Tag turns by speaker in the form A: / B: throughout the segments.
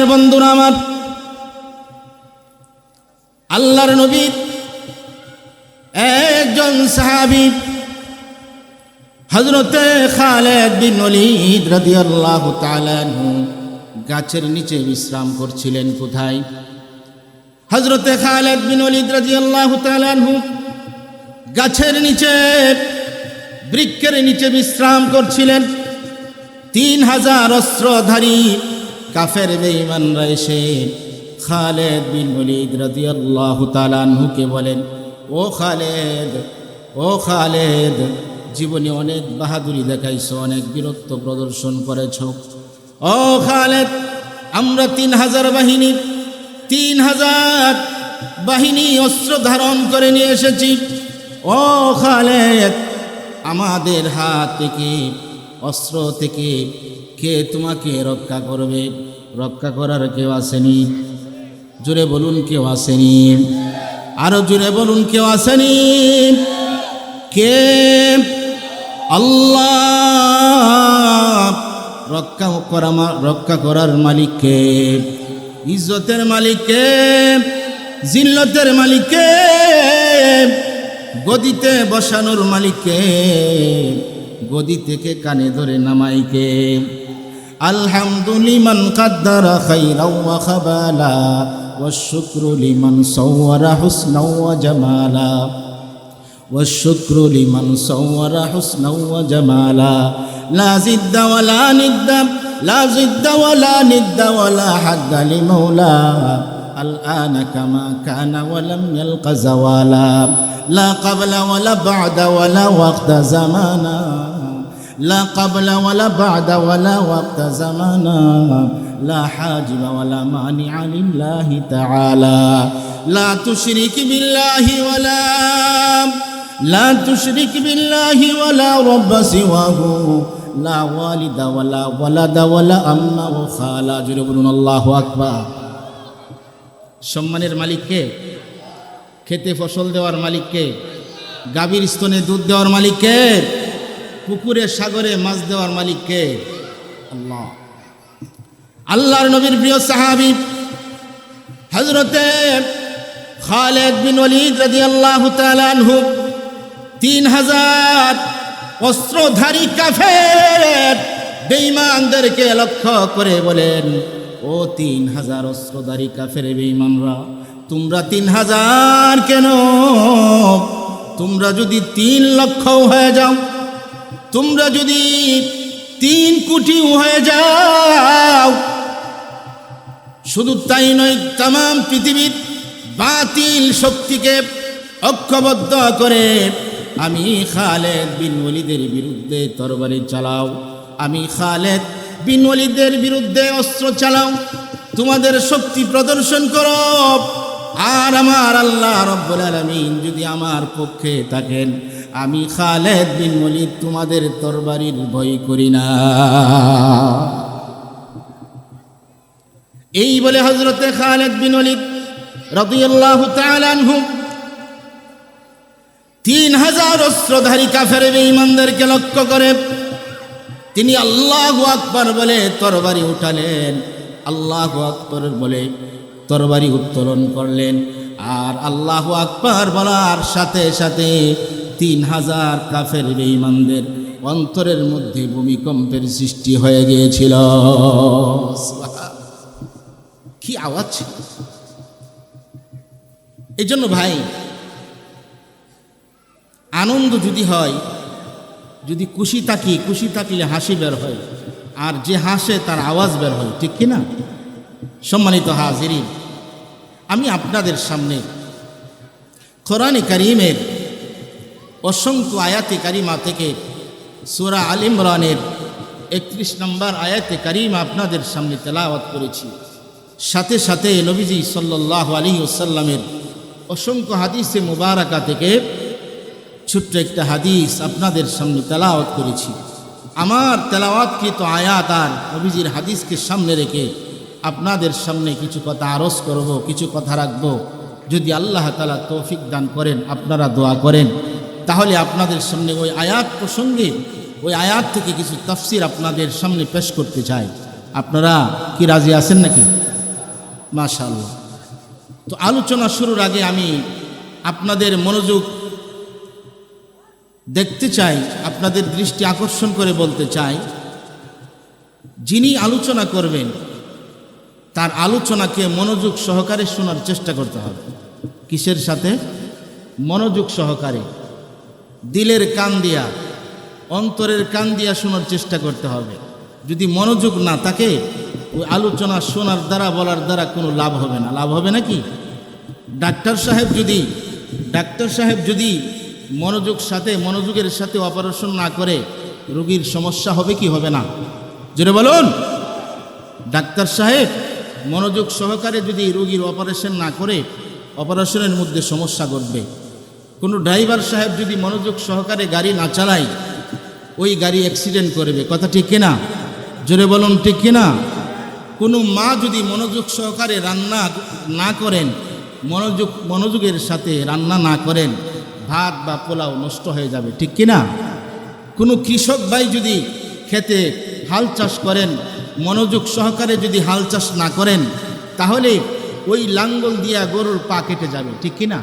A: আমার বন্ধুরা আমার, আল্লাহর নবী একজন সাহাবী হজরতে গাছের নিচে বিশ্রাম করছিলেন কোথায়? হজরতে খালেদ গাছের নিচে, বৃক্ষের নিচে বিশ্রাম করছিলেন। তিন হাজার অস্ত্রধারী কাফের বেঈমানরা এসে খালেদ বিন ওলিদ রাদিয়াল্লাহু তাআলা বলেন, ও খালেদ ও খালেদ, জীবনে অনেক বাহাদুরি দেখাইছো, অনেক বীরত্ব প্রদর্শন করেছ। ও খালেদ, আমরা তিন হাজার বাহিনী, তিন হাজার বাহিনী অস্ত্র ধারণ করে নিয়ে এসেছি। ও খালেদ, আমাদের হাত থেকে, অস্ত্র থেকে কে তোমাকে রক্ষা করবে? রক্ষা করার কেউ আসেনি। জোরে বলুন কেউ আসেনি। আরও জোরে বলুন কেউ আসেনি। কে? আল্লাহ। রক্ষা করা রক্ষা করার মালিককে, ইজ্জতের মালিককে, জিল্লতের মালিককে, গদিতে বসানোর মালিককে, গদি থেকে কানে ধরে নামাইকে। الحمد لمن قدر خيرا وخبالا والشكر لمن صور حسنا وجمالا. والشكر لمن صور حسنا وجمالا. لا زد ولا ند لا زد ولا ند ولا حد لمولاه الآن كما كان ولم يلق زوالا. لا قبل ولا بعد ولا وقت زمانا. لا قبل ولا بعد ولا وقت زمانا لا حاجب ولا مانع لله تعالى لا تشرك بالله ولا لا تشرك بالله ولا رب سواه لا والد ولا ولد ولا أم وخالا جربون الله أكبر সম্মানের মালিককে খেতে ফসল দেওয়ার মালিককে গাভীর স্তনে দুধ দেওয়ার মালিককে পুকুরে সাগরে মাছ দেওয়ার মালিককে আল্লাহ। আল্লাহর নবীর প্রিয় সাহাবি হজরতে খালেদ বিন ওলিদ রাদিয়াল্লাহু তাআলা আনহু, তিন হাজার অস্ত্রধারী কাফের বেঈমানদেরকে লক্ষ্য করে বলেন, ও তিন হাজার অস্ত্রধারী কাফের বেঈমানরা, তোমরা তিন হাজার কেন? তোমরা যদি তিন লক্ষ হয়ে যাও তোমরা যদি তিন কোটি হয়ে যাও, শুধু তাই নয় তাম পৃথিবীর বাতিল শক্তিকে ঐক্যবদ্ধ করে আমি খালেদ বিন বিরুদ্ধে তরবারি চালাও, আমি খালেদ বিন বিরুদ্ধে অস্ত্র চালাও, তোমাদের শক্তি প্রদর্শন করো। আর আমার আল্লাহ রব্বুল আলমিন যদি আমার পক্ষে থাকেন আমি খালেদ বিন ওলিদ তোমাদের তরবারির ভয় করি না। এই বলে হজরতে খালেদ বিন ওলিদ রদিয়াল্লাহু তাআলা আনহু, তিন হাজার অস্ত্রধারী কাফের বেঈমানদেরকে লক্ষ্য করে তিনি আল্লাহ আকবর বলে তরবারি উঠালেন। আল্লাহ আকবর বলে তরবারি উত্তোলন করলেন। আর আল্লাহ আকবর বলার সাথে সাথে তিন হাজার কাফের বেঈমানদের অন্তরের মধ্যে ভূমিকম্পের সৃষ্টি হয়ে গিয়েছিল। কি আওয়াজ ছিল? এই জন্য ভাই, আনন্দ যদি হয়, যদি খুশি থাকি, খুশি থাকলে হাসি বের হয়, আর যে হাসে তার আওয়াজ বের হয়, ঠিক কি না সম্মানিত হাজিরিন, আমি আপনাদের সামনে কোরআনে করিমের অসংখ্য আয়াতে কারিমা থেকে সুরা আল ইমরানের একত্রিশ নম্বর আয়াতে কারিমা আপনাদের সামনে তেলাওয়াত করেছি। সাথে সাথে নবীজি সাল্লাহ আলী ওসাল্লামের অসংখ্য হাদিসে মুবারাকা থেকে ছোট্ট একটা হাদিস আপনাদের সামনে তেলাওয়াত করেছি। আমার তেলাওয়াতকৃত আয়াত আর নবীজির হাদিসকে সামনে রেখে আপনাদের সামনে কিছু কথা আরজ করব, কিছু কথা রাখব। যদি আল্লাহ তালা তৌফিক দান করেন, আপনারা দোয়া করেন। তাহলে আপনাদের সামনে ওই আয়াত প্রসঙ্গে, ওই আয়াত থেকে কিছু তফসির আপনাদের সামনে পেশ করতে চাই। আপনারা কি রাজি আছেন নাকি? মাশাআল্লাহ। তো আলোচনা শুরুর আগে আমি আপনাদের মনোযোগ দেখতে চাই, আপনাদের দৃষ্টি আকর্ষণ করে বলতে চাই। যিনি আলোচনা করবেন, তার আলোচনাকে মনোযোগ সহকারে শোনার চেষ্টা করতে হবে। কিসের সাথে? মনোযোগ সহকারে। দিলের কান দিয়া, অন্তরের কান দিয়া শোনার চেষ্টা করতে হবে। যদি মনোযোগ না থাকে, ওই আলোচনা শোনার দ্বারা, বলার দ্বারা কোনো লাভ হবে না। লাভ হবে নাকি? ডাক্তার সাহেব যদি, ডাক্তার সাহেব যদি মনোযোগ সাথে, মনোযোগের সাথে অপারেশন না করে, রোগীর সমস্যা হবে কি হবে না? জোরে বলুন। ডাক্তার সাহেব, মনোযোগ সহকারে যদি রোগীর অপারেশন না করে, অপারেশনের মধ্যে সমস্যা ঘটবে। কোনো ড্রাইভার সাহেব যদি মনোযোগ সহকারে গাড়ি না চালায়, ওই গাড়ি অ্যাক্সিডেন্ট করবে। কথা ঠিক কিনা? জোরে বলুন, ঠিক কিনা? কোনো মা যদি মনোযোগ সহকারে রান্না না করেন, মনোযোগ, মনোযোগের সাথে রান্না না করেন, ভাত বা পোলাও নষ্ট হয়ে যাবে। ঠিক কিনা? কোনো কৃষক ভাই যদি খেতে হাল চাষ করেন, মনোযোগ সহকারে যদি হাল চাষ না করেন, তাহলে ওই লাঙ্গল দিয়া গরুর পা কেটে যাবে। ঠিক কিনা?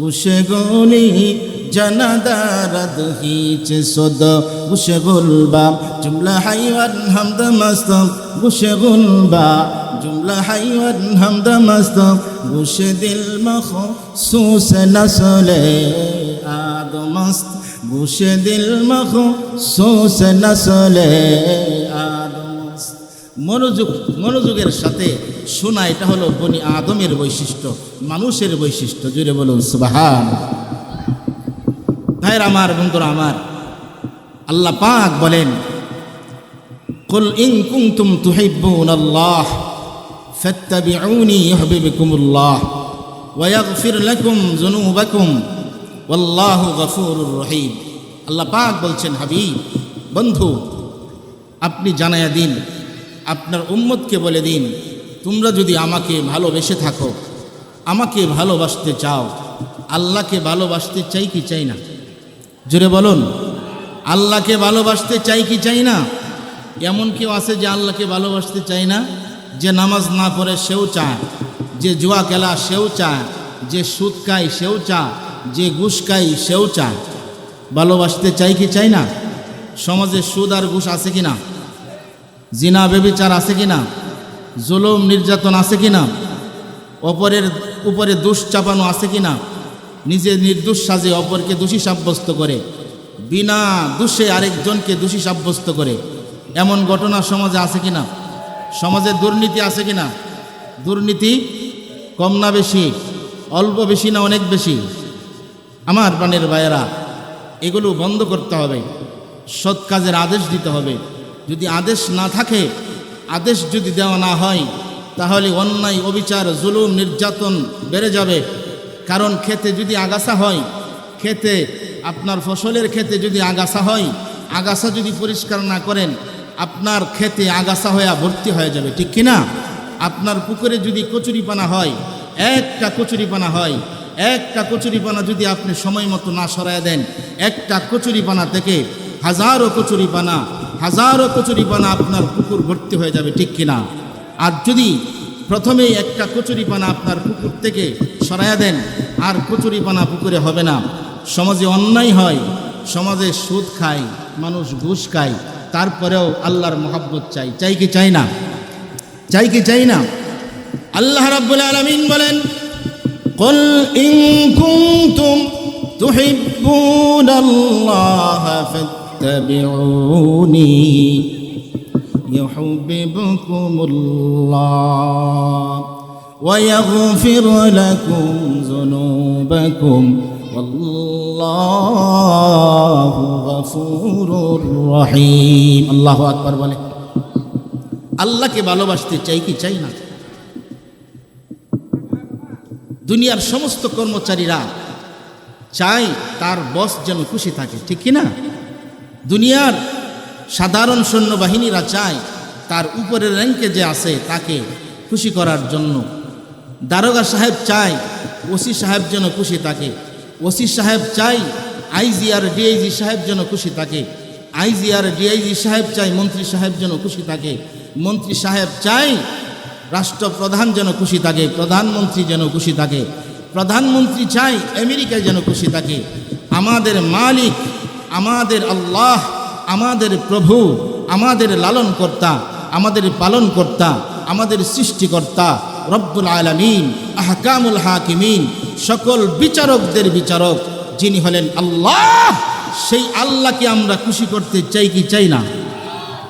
A: উসে গলি জনদারদ হিচে সুদ উসে গুলবা জুমলা হাইওয়ান হামদ মস্ত উসে গুলবা জুমলা হাইওয়ান হামদ মস্ত উসে দিল মখ সুস নসলে আদমস্ত গুশে দিল মখ সুস নসলে আদমস্ত মনোযোগ, মনোযোগের সাথে শোনা, এটা হলো বনি আদমের বৈশিষ্ট্য, মানুষের বৈশিষ্ট্য জুড়ে বলুন, সুবাহান। ভাইর আমার, বন্ধুরা আমার, আল্লাহ পাক বলেন, কুল ইং কুমতুম তুহিব্বুন আল্লাহ, ফাত্তাবিউনি ইউহিব্বুকুমুল্লাহ, ওয়া ইয়াগফির লাকুম যুনুবাকুম, ওয়াল্লাহু গফুরুর রহিম। আল্লাহ পাক বলছেন, হাবিব, বন্ধু, আপনি জানাইয়া দিন আপনার উম্মতকে বলে দিন, তোমরা যদি আমাকে ভালোবেসে থাকো, আমাকে ভালোবাসতে চাও, আল্লাহকে ভালোবাসতে চাই কি চাই না? জোরে বলুন, আল্লাহকে ভালোবাসতে চাই কি চাই না? এমন কেউ আছে যে আল্লাহকে ভালোবাসতে চায় না, যে নামাজ না পড়ে সেও চায়, যে জুয়া খেলা সেও চায়, যে সুদ খায় সেও চায়, যে ঘুষ খায় সেও চায়। ভালোবাসতে চাই কি চাই না? সমাজে সুদ আর ঘুষ আছে কি না? জিনা বেবিচার আছে কি না জুলুম, নির্যাতন আছে কি না অপরের উপরে দোষ চাপানো আছে কি না নিজে নির্দোষ সাজে অপরকে দোষী সাব্যস্ত করে। বিনা দোষে আরেকজনকে দোষী সাব্যস্ত করে। এমন ঘটনা সমাজে আছে কি না সমাজে দুর্নীতি আছে কি না দুর্নীতি কম না বেশি? অল্প বেশি না অনেক বেশি? আমার প্রাণের ভাইয়েরা, এগুলো বন্ধ করতে হবে। সৎ কাজের আদেশ দিতে হবে। যদি আদেশ না থাকে, আদেশ যদি দেওয়া না হয়, তাহলে অন্যায়, অবিচার, জুলুম, নির্যাতন বেড়ে যাবে। কারণ খেতে যদি আগাছা হয় খেতে আপনার ফসলের খেতে যদি আগাছা হয়, আগাছা যদি পরিষ্কার না করেন, আপনার খেতে আগাছা হয়ে ভর্তি হয়ে যাবে, ঠিক কিনা আপনার পুকুরে যদি কচুরিপানা হয়, একটা কচুরিপানা হয়, একটা কচুরিপানা যদি আপনি সময় মতো না সরায় দেন, একটা কচুরিপানা থেকে হাজারো কচুরিপানা হাজারো কচুরিপানা আপনার পুকুর ভর্তি হয়ে যাবে ঠিক কিনা আর যদি প্রথমেই একটা কচুরিপানা আপনার পুকুর থেকে সরাইয়া দেন আর কচুরিপানা পুকুরে হবে না সমাজে অন্যায় হয় সমাজে সুদ খায় মানুষ ঘুষ খায় তারপরেও আল্লাহর মহাব্বত চাই চাই কি চাই না চাই কি চাই না আল্লাহ রাব্বুল আলামিন বলেন قل إن كنتم تحبون الله فاتبعوني يحببكم الله ويغفر لكم ذنوبكم والله غفور رحيم الله أكبر বলে আল্লাহকে ভালোবাসতে চাই কি চাই না দুনিয়ার সমস্ত কর্মচারীরা চাই তার বস যেন খুশি থাকে ঠিক কি না দুনিয়ার সাধারণ সৈন্যবাহিনীরা চায় তার উপরের র্যাঙ্কে যে আছে তাকে খুশি করার জন্য। দারোগা সাহেব চায়, ওসি সাহেব যেন খুশি থাকে। ওসি সাহেব চাই আইজি আর ডিআইজি সাহেব যেন খুশি থাকে। আইজি আর ডিআইজি সাহেব চাই মন্ত্রী সাহেব যেন খুশি থাকে। মন্ত্রী সাহেব চাই রাষ্ট্রপ্রধান যেন খুশি থাকে, প্রধানমন্ত্রী যেন খুশি থাকে। প্রধানমন্ত্রী চাই আমেরিকায় যেন খুশি থাকে। আমাদের মালিক আমাদের আল্লাহ, আমাদের প্রভু, আমাদের লালন কর্তা আমাদের পালন কর্তা আমাদের সৃষ্টিকর্তা, রব্বুল আলমিন, আহকামুল হাকিমিন, সকল বিচারকদের বিচারক, যিনি হলেন আল্লাহ, সেই আল্লাহকে আমরা খুশি করতে চাই কি চাই না?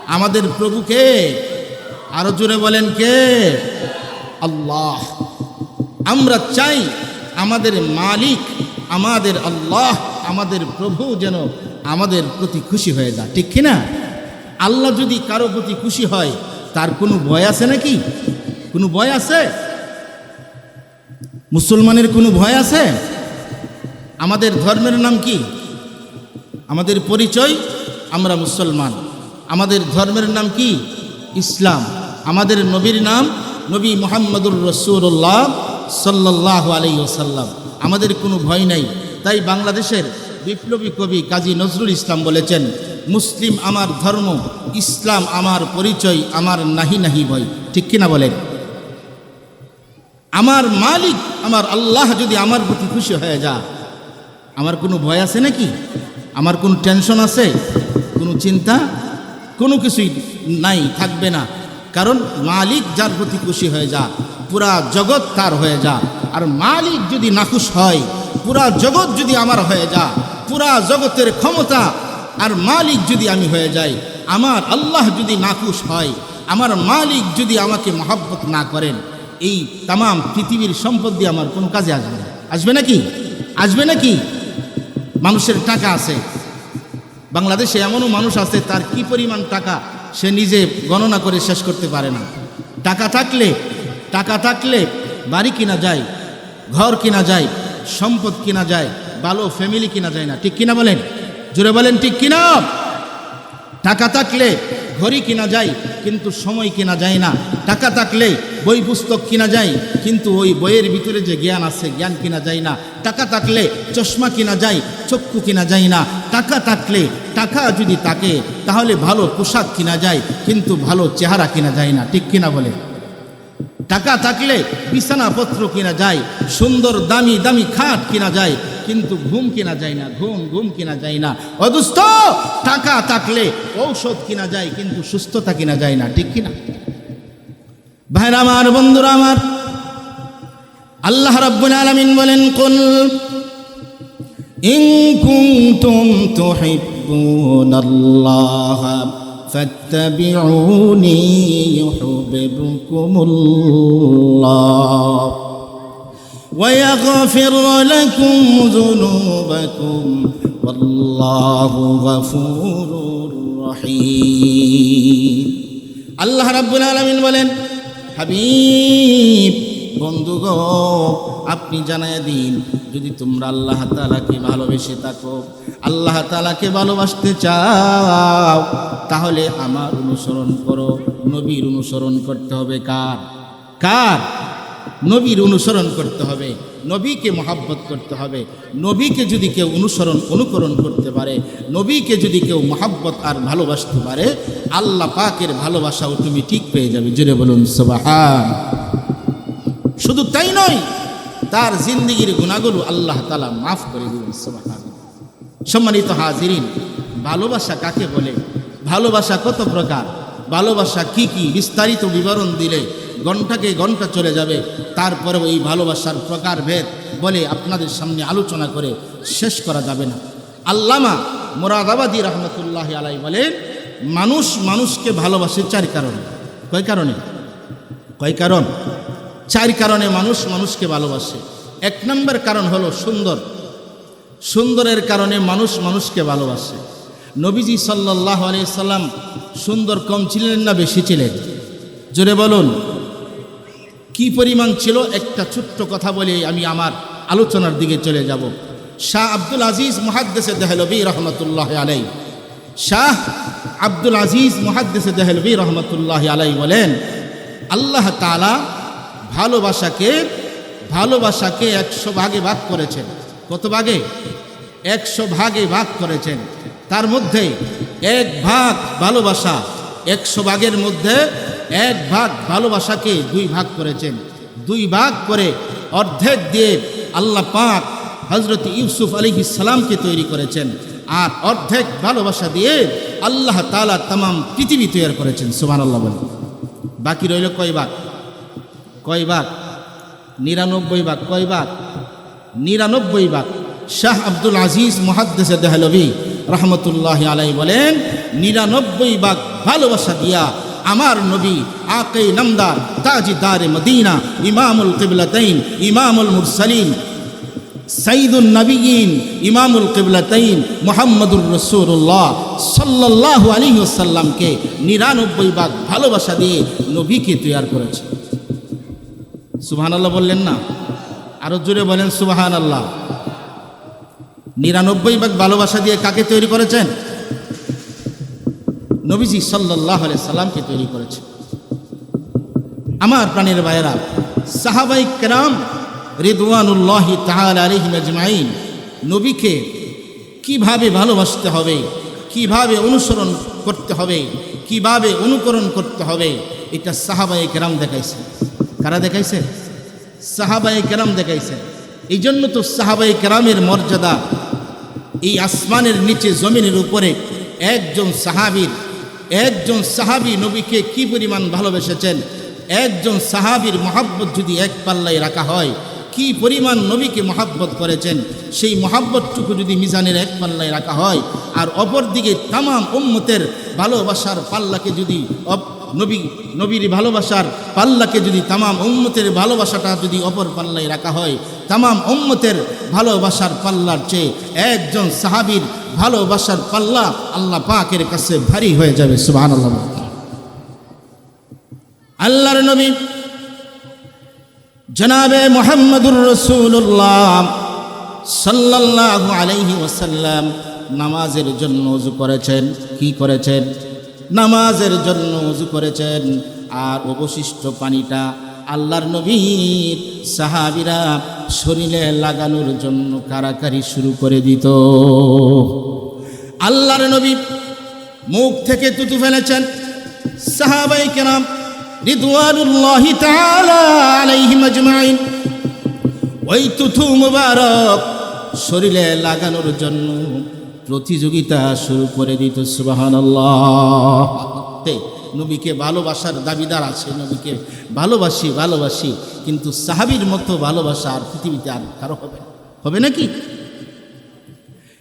A: আমাদের প্রভুকে আরও জোরে বলেন কে? আল্লাহ। আমরা চাই আমাদের মালিক, আমাদের আল্লাহ, আমাদের প্রভু যেন আমাদের প্রতি খুশি হয়ে যায় ঠিক কিনা? আল্লাহ যদি কারও প্রতি খুশি হয়, তার কোনো ভয় আছে নাকি? কোনো ভয় আছে? মুসলমানের কোনো ভয় আছে? আমাদের ধর্মের নাম কি? আমাদের পরিচয়? আমরা মুসলমান। আমাদের ধর্মের নাম কি? ইসলাম। আমাদের নবীর নাম নবী মোহাম্মদুর রসুল্লাহ সাল্লাহ আলাই ওসাল্লাম আমাদের কোনো ভয় নাই। তাই বাংলাদেশের বিপ্লবী কবি কাজী নজরুল ইসলাম বলেছেন, মুসলিম আমার ধর্ম, ইসলাম আমার পরিচয়, আমার নাহি নাহি ভয়। ঠিক কিনা বলেন? আমার মালিক, আমার আল্লাহ যদি আমার প্রতি খুশি হয়ে যা আমার কোনো ভয় আছে নাকি? আমার কোনো টেনশন আছে? কোনো চিন্তা? কোনো কিছুই নাই, থাকবে না। কারণ মালিক যার প্রতি খুশি হয়ে যা পুরা জগৎ তার হয়ে যা আর মালিক যদি নাখুশ হয়, পুরা জগৎ যদি আমার হয়ে যা পুরা জগতের ক্ষমতা আর মালিক যদি আমি হয়ে যাই, আমার আল্লাহ যদি নাকুশ হয়, আমার মালিক যদি আমাকে মহাব্বত না করেন, এই তাম পৃথিবীর সম্পদ দিয়ে আমার কোনো কাজে আসবে না। আসবে নাকি? আসবে নাকি? মানুষের টাকা আছে। বাংলাদেশে এমনও মানুষ আছে, তার কি পরিমাণ টাকা সে নিজে গণনা করে শেষ করতে পারে না। টাকা থাকলে টাকা থাকলে বাড়ি কিনা যায়, ঘর কিনা যায়, সম্পদ কিনা যায় ভালো ফ্যামিলি কিনা যায় না, ঠিক কিনা বলেন? জোরে বলেন, ঠিক কিনা? টাকা থাকলে ঘড়ি কিনা যায়, কিন্তু সময় কিনা যায় না। টাকা থাকলে বই পুস্তক কিনা যায়, কিন্তু ওই বইয়ের ভিতরে যে জ্ঞান আছে, জ্ঞান কিনা যায় না। টাকা থাকলে চশমা কিনা যায়, চক্ষু কিনা যায় না। টাকা থাকলে, টাকা যদি থাকে, তাহলে ভালো পোশাক কিনা যায়, কিন্তু ভালো চেহারা কিনা যায় না, ঠিক কিনা বলে টাকা থাকলে বিছানাপত্র কিনা যায়, সুন্দর দামি দামি খাট কিনা যায় কিন্তু ঘুম কিনা যায় না ঘুম ঘুম কিনা যায় না অদুস্থ টাকা থাকলে ঔষধ কিনা যায় কিন্তু সুস্থতা কিনা যায় না ঠিক কিনা ভাইরা আমার বন্ধুরা আমার আল্লাহ রাব্বুল আলামিন বলেন কুল ইন কুনতুম তুহিব্বুনাল্লাহ فاتبعوني يحببكم الله ويغفر لكم ذنوبكم والله غفور رحيم আল্লাহ রাব্বুল আলামিন বলেন হাবিব বন্ধুগ আপনি জানায় দিন যদি তোমরা আল্লাহ তালাকে ভালোবেসে থাকো আল্লাহ তালাকে ভালোবাসতে চাও তাহলে আমার অনুসরণ করো নবীর অনুসরণ করতে হবে কার কার নবীর অনুসরণ করতে হবে, নবীকে মহাব্বত করতে হবে, নবীকে যদি কেউ অনুসরণ, অনুকরণ করতে পারে, নবীকে যদি কেউ মহাব্বত আর ভালোবাসতে পারে, আল্লাহ পাকের ভালোবাসাও তুমি ঠিক পেয়ে যাবে। জুড়ে বলুন, সবাহান। শুধু তাই নয়, তার জিন্দিগির গুণাগুলো আল্লাহ তালা মাফ করে দিবেন, সবাহান। সম্মানিত হাজিরিন, ভালোবাসা কাকে বলে? ভালোবাসা কত প্রকার? ভালোবাসা কি কি? বিস্তারিত বিবরণ দিলে ঘন্টাকে ঘণ্টা চলে যাবে। তারপরে এই ভালোবাসার প্রকার ভেদ বলে আপনাদের সামনে আলোচনা করে শেষ করা যাবে না। আল্লামা মোরাদাবাদী রহমতুল্লাহ আলাই বলেন, মানুষ মানুষকে ভালোবাসে চার কারণে। কয় কারণে? কয় কারণ? চার কারণে মানুষ মানুষকে ভালোবাসে। এক নম্বর কারণ হলো সুন্দর। সুন্দরের কারণে মানুষ মানুষকে ভালোবাসে। নবীজি সাল্লাহ সাল্লাম সুন্দর কম ছিলেন না বেশি ছিলেন? জোরে বলুন। কি পরিমাণ ছিল? একটা ছোট্ট কথা বলে আমি আমার আলোচনার দিকে চলে যাব। শাহ আব্দুল আজিজ মুহাদ্দেসে দেহলবি রহমতুল্লাহ আলাই শাহ আব্দুল আজিজ মুহাদ্দেসে দেহলবি রহমতুল্লাহ আলাই বলেন, আল্লাহ তালা ভালোবাসাকে ভালোবাসাকে একশো ভাগে ভাগ করেছেন। কত ভাগে? একশো ভাগে ভাগ করেছেন। তার মধ্যে এক ভাগ ভালোবাসা, একশো ভাগের মধ্যে এক ভাগ ভালোবাসাকে দুই ভাগ করেছেন। দুই ভাগ করে অর্ধেক দিয়ে আল্লাহ পাক হজরত ইউসুফ আলী ইসালামকে তৈরি করেছেন আর অর্ধেক ভালোবাসা দিয়ে আল্লাহ তালা তাম পৃথিবী তৈরি করেছেন। সুমান আল্লাহ বলে বাকি রইল কয় ভাগ? কয় ভাগ? নিরানব্বই ভাগ। কয় ভাগ? নিরানব্বই ভাগ। শাহ আব্দুল আজিজ মহাদ্দেসে দেহলবি রহমতুল্লাহ আলাই বলেন, নিরানব্বই ভাগ ভালোবাসা দিয়া আমার নবী আকে নামদার তাজিদারে মদিনা, ইমামুল কিবলাতাইন, ইমামুল মুরসালিন সাইদুল নবীন ইমামুল কিবলাতাইন মোহাম্মদুর রসুল্লাহ সাল্লাহ আলী সাল্লামকে নিরানব্বই ভাগ ভালোবাসা দিয়ে নবীকে তৈয়ার করেছে। সুবহান আল্লাহ বললেন না? আরও জোরে বলেন সুবাহান আল্লাহ নিরানব্বই ভাগ ভালোবাসা দিয়ে কাকে তৈরি করেছেন? নবীজি সাল্লাহ সাল্লামকে তৈরি করেছে। আমার প্রাণের ভাইয়েরা, সাহাবাই কেরাম রিদওয়ানুল্লাহ তাহাল আলিহিম আজমাইন, নবীকে কীভাবে ভালোবাসতে হবে, কীভাবে অনুসরণ করতে হবে, কীভাবে অনুকরণ করতে হবে, এটা সাহাবাই কেরাম দেখাইছে। কারা দেখাইছে? সাহাবাই কেরাম দেখাইছে। এই জন্য তো সাহাবাই কেরামের মর্যাদা এই আসমানের নিচে জমিনের উপরে একজন সাহাবীর একজন সাহাবি নবীকে কি পরিমাণ ভালোবেসেছেন? একজন সাহাবির মহাব্বত যদি এক পাল্লায় রাখা হয়, কি পরিমাণ নবীকে মহাব্বত করেছেন? সেই মহাব্বতটুকু যদি মিজানের এক পাল্লায় রাখা হয়, আর অপরদিকে তাম তামাম উম্মতের ভালোবাসার পাল্লাকে যদি নবী, নবীর ভালোবাসার পাল্লাকে যদি তামাম উম্মতের ভালোবাসাটা যদি অপর পাল্লায় রাখা হয়, তামাম উম্মতের ভালোবাসার পাল্লার চেয়ে একজন সাহাবীর ভালোবাসার পাল্লা আল্লাহ পাকের কাছে ভারী হয়ে যাবে সুবাহ আল্লাহর নবী জনাবে মোহাম্মদুর রসুল্লাহ সাল্লাল্লাহু আলাইহি ওসাল্লাম নামাজের জন্য উজু করেছেন, কি করেছেন? নামাজের জন্য উজু করেছেন। আর অবশিষ্ট পানিটা আল্লাহর নবীর সাহাবিরা শরীরে লাগানোর জন্য কারাকারি শুরু করে দিত। আল্লাহর নবী মুখ থেকে তুতু ফেলেছেন। সাহাবাই আজমাইন। ওই তুথু মুবারক শরীরে লাগানোর জন্য প্রতিযোগিতা শুরু করে দিত সুবহানাল্লাহ। তে, নবীকে ভালোবাসার দাবিদার আছে নবীকে ভালোবাসি ভালোবাসি কিন্তু সাহাবীর মতো ভালোবাসা আর পৃথিবীতে আর কারও হবে হবে নাকি?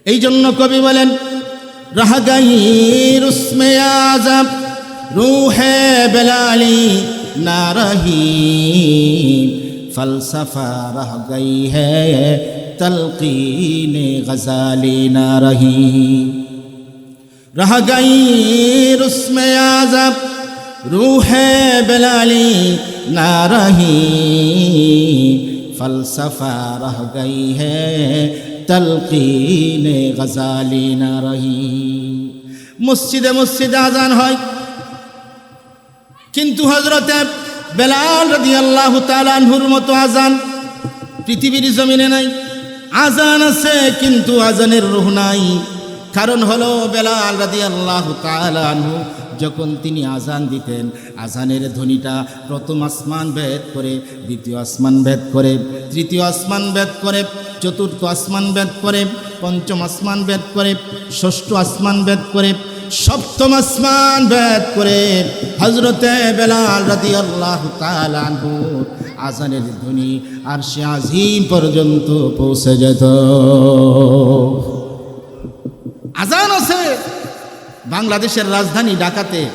A: এই জন্য কবি বলেন রহ গই রুসমে আজম রুহে বেলালি না রহি ফলসফা রহ গই है تلقین غزالی نہ رہی رہ گئی رسم عذاب روح بلالی نہ رہی فلسفہ رہ گئی ہے تلقین غزالی نہ رہی মসজিদে মসজিদে আজান হয় কিন্তু হজরতে বেলাল রদি আল্লাহ তালানহুর মতো আজান পৃথিবীর জমিনে নাই আজান আছে, কিন্তু আজানের রুহ নাই। কারণ হলো বেলাল রাদি আল্লাহ তালানহু যখন তিনি আজান দিতেন, আজানের ধ্বনিটা প্রথম আসমান ভেদ করে, দ্বিতীয় আসমান ভেদ করে, তৃতীয় আসমান ভেদ করে, চতুর্থ আসমান ভেদ করে, পঞ্চম আসমান ভেদ করে, ষষ্ঠ আসমান ভেদ করে, সপ্তম আসমান ভেদ করে। হজরতে বেলাল রাদি আল্লাহ তালানহু আজানের ধ্বনি আর সে আজিম পর্যন্ত পৌঁছে যেত। আজান আছে। বাংলাদেশের রাজধানী ঢাকাতে,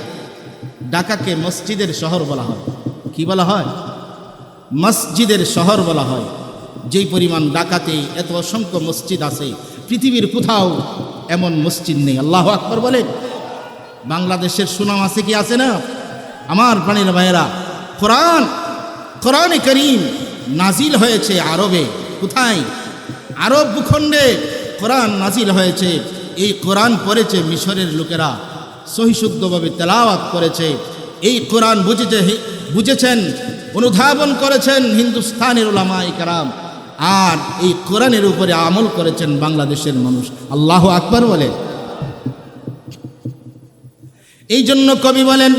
A: ঢাকাকে মসজিদের শহর বলা হয়। কি বলা হয়? মসজিদের শহর বলা হয়। যেই পরিমাণ ঢাকাতে এত অসংখ্য মসজিদ আছে, পৃথিবীর কোথাও এমন মসজিদ নেই। আল্লাহ আকবর বলেন। বাংলাদেশের সুনাম আছে কি আছে না? আমার প্রাণীর ভাইয়েরা, কোরআন কোরআনে করিম নাজিল হয়েছে আরবে। কোথায়? আরব ভূখণ্ডে কোরআন নাজিল হয়েছে। এই কোরআন পড়েছে মিশরের লোকেরা। সহিশুদ্ধভাবে তেলাওয়াত করেছে। এই কোরআন বুঝেছে বুঝেছেন, অনুধাবন করেছেন হিন্দুস্তানের ওলামাই কারাম। আর এই কোরআনের উপরে আমল করেছেন বাংলাদেশের মানুষ। আল্লাহ আকবর বলে। এই জন্য কবি বলেন